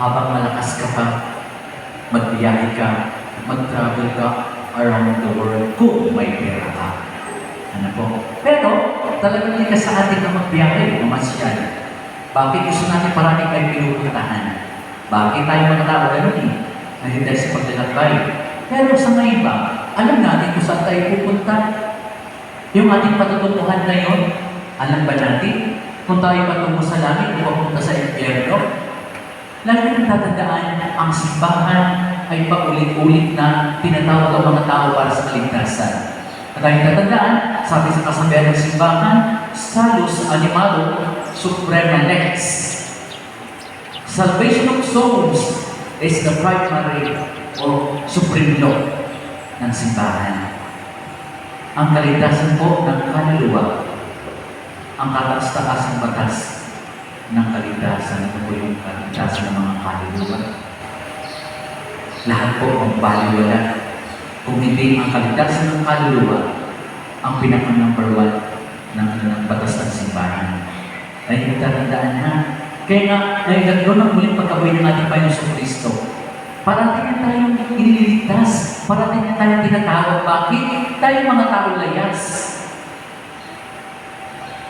habang malakas ka pa, magbiyahe ka, mag-travel ka around the world kung may pera ka. Ano po? Pero, talagang hindi ka sa atin na magbiyahe, mamasyal. Bakit gusto natin parang may pinupuntahan? Bakit tayo mga tao ganun eh? Dahil dahil sa paglalakbay. Pero sa ngayon ba, alam natin kung saan tayo pupunta? Yung ating patutunguhan ngayon, alam ba natin kung tayo patungo sa langit o papunta sa impyerno? Lagi natin tatandaan, ang simbahan ay paulit-ulit na tinatawag ang mga tao para sa kaligtasan. At tayo tatandaan, sabi sa kasabihan ng simbahan, Salus Animarum Suprema Lex. Salvation of souls is the primary or supreme law ng simbahan. Ang kaligtasan po ng kaluluwa, ang kataas-taas ng batas ng kaligtasan, po yung kaligtasan ng mga kaluluwa. Lahat po ang baliwala. Kung hindi ang kaligtasan ng kaluluwa, ang pinaka-number one ng, ng batas ng simbahan. Ay hindi tatandaan na. Kaya nga, ay gagawin ang muling pagkabuhay ng ating Panginoon Kristo. Parating na tayong iniligtas. Parating na tayong tinatawag. Bakit? Tayo mga tao layas.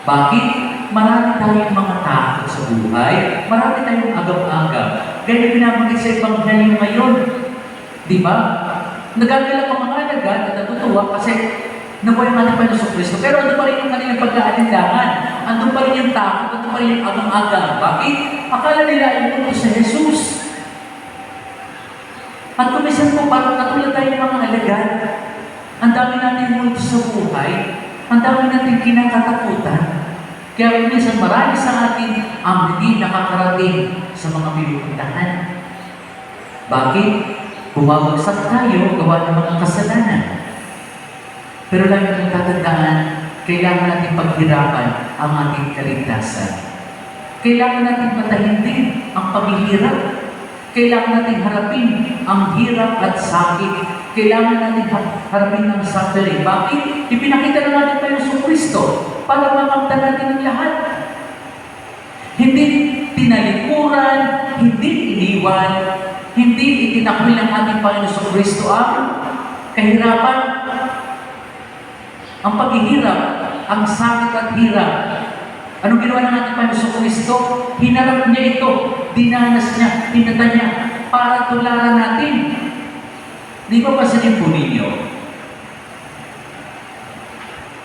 Bakit? Marami tayong mga takot sa buhay. Marami tayong agam-agam. Kaya binabanggit sa Ebanghelyo ngayon. Di ba? Nagagala pa mga alagad at natutuwa kasi nabuhay ang ating Panginoon sa Kristo. Pero ano pa rin yung kanilang pagkaalindangan? Andun pa rin yung takot, andun pa rin yung agam-agam. Bakit? Akala nila ay mundo sa Jesus. At kumisan po, parang katulad tayo ng mga alagad. Ang dami natin multo sa buhay. Ang dami natin kinakatakutan. Kaya minsan marami sa atin ang hindi nakakarating sa mga pinupuntahan. Bakit? Bumabagsak tayo gawa ng mga kasalanan. Pero lagi natin tatandaan, kailangan natin paghirapan ang ating kaligtasan. Kailangan natin patahin din ang paghihirap. Kailangan natin harapin ang hirap at sakit. Kailangan natin ha- harapin ang suffering. Bakit? Ipinakita na natin tayo sa Kristo para makamta natin ang lahat. Hindi tinalikuran, hindi iniwan, hindi itinakwil ng ating Panginoon sa Kristo ang kahirapan, ang paghihirap, ang sakit at hirap. Anong ginawa ng ating Panginoon sa Kristo? Hinarap niya ito, dinanas niya, pinata niya, para tularan natin. Di ba pasanin po ninyo?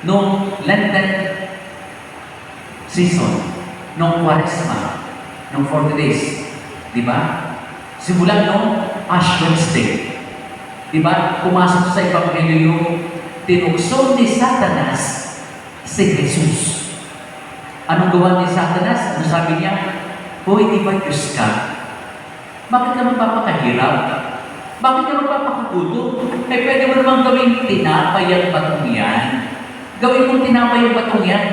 Nung Lenten season, nung Quaresma, nung 40 days, di ba? Simulan nung Ash Wednesday. Di ba? Pumasok sa Ebanghelyo yung tinukso ni Satanas si Jesus. Anong gawa ni Satanas? Ano sabi niya? Hoy, di ba Diyos ka? Bakit ka magpapakahirap? Bakit ka magpapakagutom? Eh, pwede mo namang gawing tinapay ang batong yan. Gawin mong tinapay ang batong yan.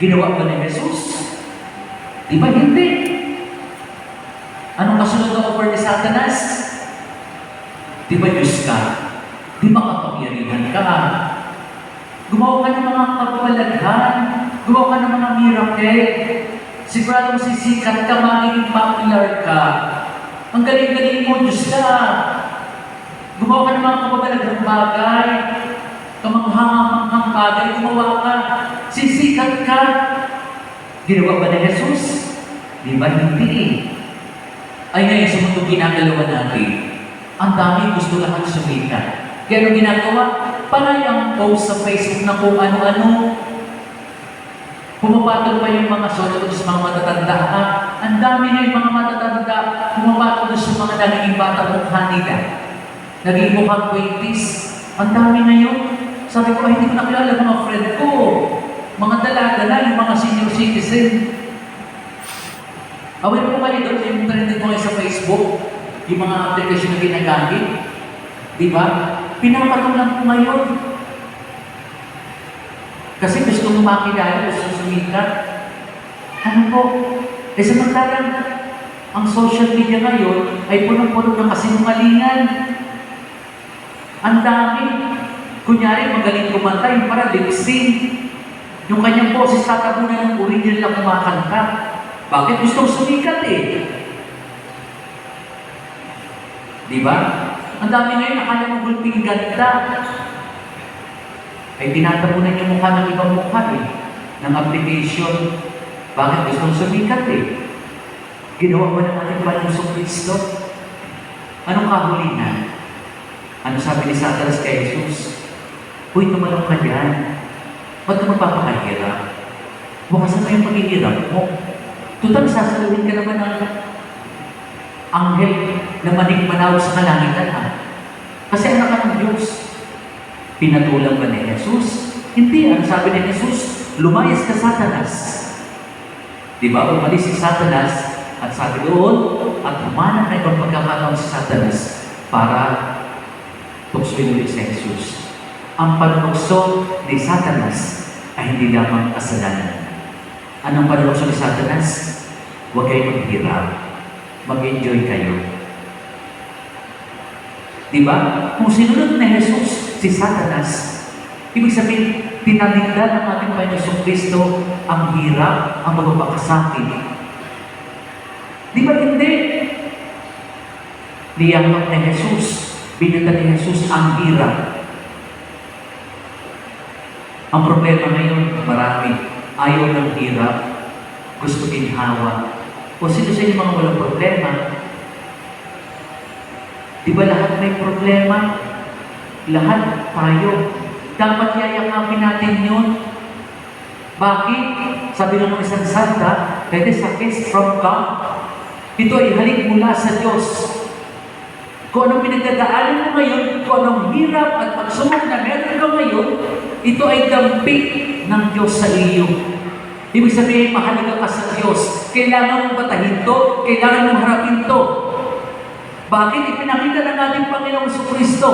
Ginawa ba ni Jesus? Di ba hindi? Anong kasunod na offer ni Satanas? Di ba Diyos ka? Di ba kapangyarihan ka? Gumawa ka ng mga kapalalaghan. Gumawa ka ng mga miracle. Sigurado mo sisikat ka, magiging popular ka. Ang galing-galing mo, Diyos ka. Gumawa ka ng mga kapabalaghang bagay. Kamanghangang bagay, gumawa ka. Sisikat ka. Ginawa ba ni Jesus? Di ba hindi? Ay ngayon sa mundo ginagalawa natin, ang dami gusto lahat sumikat. Kaya anong ginagawa? Panay ang post sa Facebook na kung ano-ano. Pumapatol pa yung mga solo sa mga matatanda. Ang dami na yung mga matatanda pumapatol sa mga naging bata mukha nila. Naging mukhang 20s. Ang dami na yun. Sabi ko, hindi ko nakilala mga friend ko. Mga dalaga na, yung mga senior citizen. Aware po kayo doon yung trending mo sa Facebook, yung mga application na ginagamit. Di ba? Pinapatulang ko ngayon. Kasi gusto mo makilala, gusto sumikat. Ano po? Eh samantalang, ang social media ngayon ay punong-puno ng kasinungalingan. Ang dami. Kunyari, magaling kumanta, yung para lip sync. Yung kanyang boses tatabunan ng original na kumakanta. Bakit? Gustong sumikat eh. Di ba? Ang dami ngayon, akala mo gulping ganda. Ay tinatabunan yung mukha ng ibang mukha eh. Ng application. Bakit gusto mong sumikat eh? Ginawa mo ng ating Panginoong Kristo. Anong kahulingan? Ano sabi ni Satanas kay Jesus? Uy, tumalong ka dyan. Ba't ka magpapakahirap? Bukasan mo yung paghihirap mo. Tutal, sasaluhin ka naman ng anghel na manig-manaw sa kalangitan ha. Kasi anak ka ng Diyos. Pinatulang ba ni Jesus? Hindi. Ang sabi ni Jesus, lumayas ka Satanas. Di ba? Umalis si Satanas at sabi doon, at humanap na ibang pagkakataon si Satanas para tuksoin ulit si Jesus. Ang panukso ni Satanas ay hindi lamang kasalanan. Anong panukso ni Satanas? Huwag kayo maghirap. Mag-enjoy kayo. Di ba? Kung sinunod ni Jesus si Satanas, ibig sabihin, tinanigdan ng ating Panginoon Kristo ang hirap, ang magbabakasakit. Di ba hindi? Niyakap ni Jesus, binata ni Jesus ang hirap. Ang problema ngayon, marami. Ayaw ng hirap, gusto ginhawa. O sino sa inyo mga walang problema? Di ba lahat may problema? Lahat tayo. Dapat yayakapin natin yun. Bakit? Sabi ng isang santa, that is a gift from God. Ito ay halik mula sa Diyos. Kung anong pinagdadaanan mo ngayon, kung anong hirap at pagsumok na meron ka ngayon, ito ay dampik ng Diyos sa iyo. Ibig sabihin, mahalaga ka sa Diyos. Kailangan mong batahin to, kailangan mong harapin to. Bakit? Ipinakita ng ating Panginoong Kristo.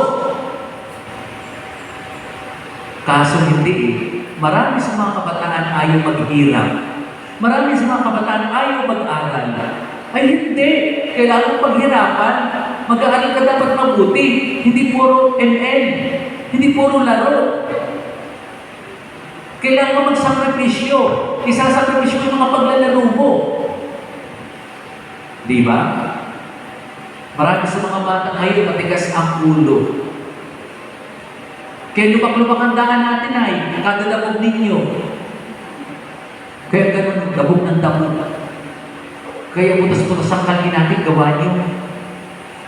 Kaso hindi eh. Marami sa mga kabataan ayaw maghirap. Marami sa mga kabataan ayaw mag-aral. Ay hindi. Kailangan paghirapan. Mag-aaral ka dapat mabuti. Hindi puro ML. Hindi puro laro. Kailangan magsakripisyo. Isasakripisyo yung mga paglalaro mo. Di ba? Marami sa mga bata ngayon matigas ang ulo. Kaya lubak-lubak ang daan natin ay kadadabog ninyo. Kaya ganun, dabog ng dabog. Kaya butas-butas ang kali natin, gawa niyo.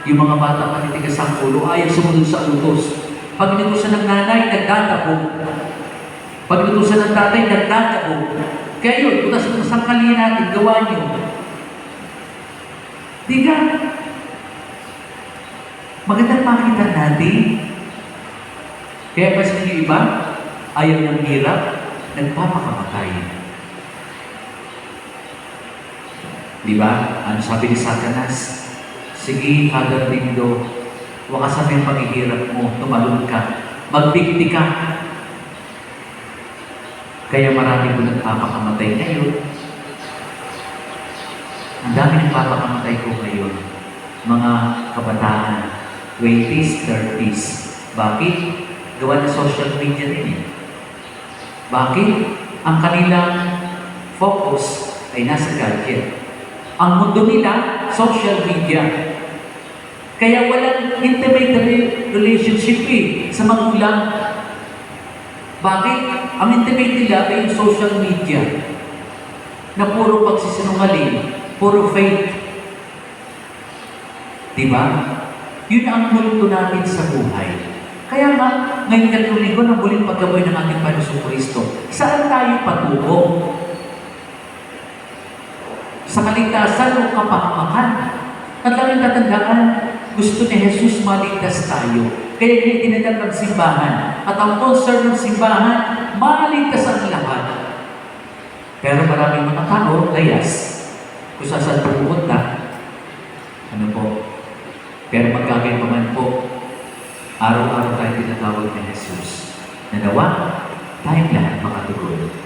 Yung mga bata matitigas ang ulo, ayaw sumunod sa utos. Pag inutusan ng nanay, nagdadabog. Pag inutusan ng tatay, nagdadabog. Kaya yun, butas-butas ang kali natin, gawa niyo. Di ka? Magandang makita natin. Kaya mas yung iba, ayaw ng hirap, nagpapakamatay. Di ba? Ano sabi ni Satanas? Sige, Father Lindo, wakasan mo yung paghihirap mo, tumalon ka, magbigti ka. Kaya marami ko nagpapakamatay ngayon. Ang dami nagpapakamatay ko ngayon. Mga kabataan, 20s, 30s. Bakit? Gawa ng social media rin eh. Bakit? Ang kanilang focus ay nasa gadget. Ang mundo nila, social media. Kaya walang intimate re- relationship eh, sa magulang. Bakit? Ang intimate nila ay yung social media na puro pagsisinungaling, puro fake. Di ba? Yun ang multo natin sa buhay. Kaya nga, ngayong linggo ng muling paggaboy ng ating Panginoon Kristo, saan tayo patungo? Sa kaligtasan o kapahamakan? At lang tatandaan, gusto ni Jesus maligtas tayo. Kaya niya dinadal ng simbahan. At ang concern ng simbahan, maligtas ang lahat. Pero maraming mga tao, layas. Kung saan saan pupunta, ano po, pero magkagayon pa man po, araw-araw tayo tinatawag ni Jesus. Na nawa, tayong lahat makatugon.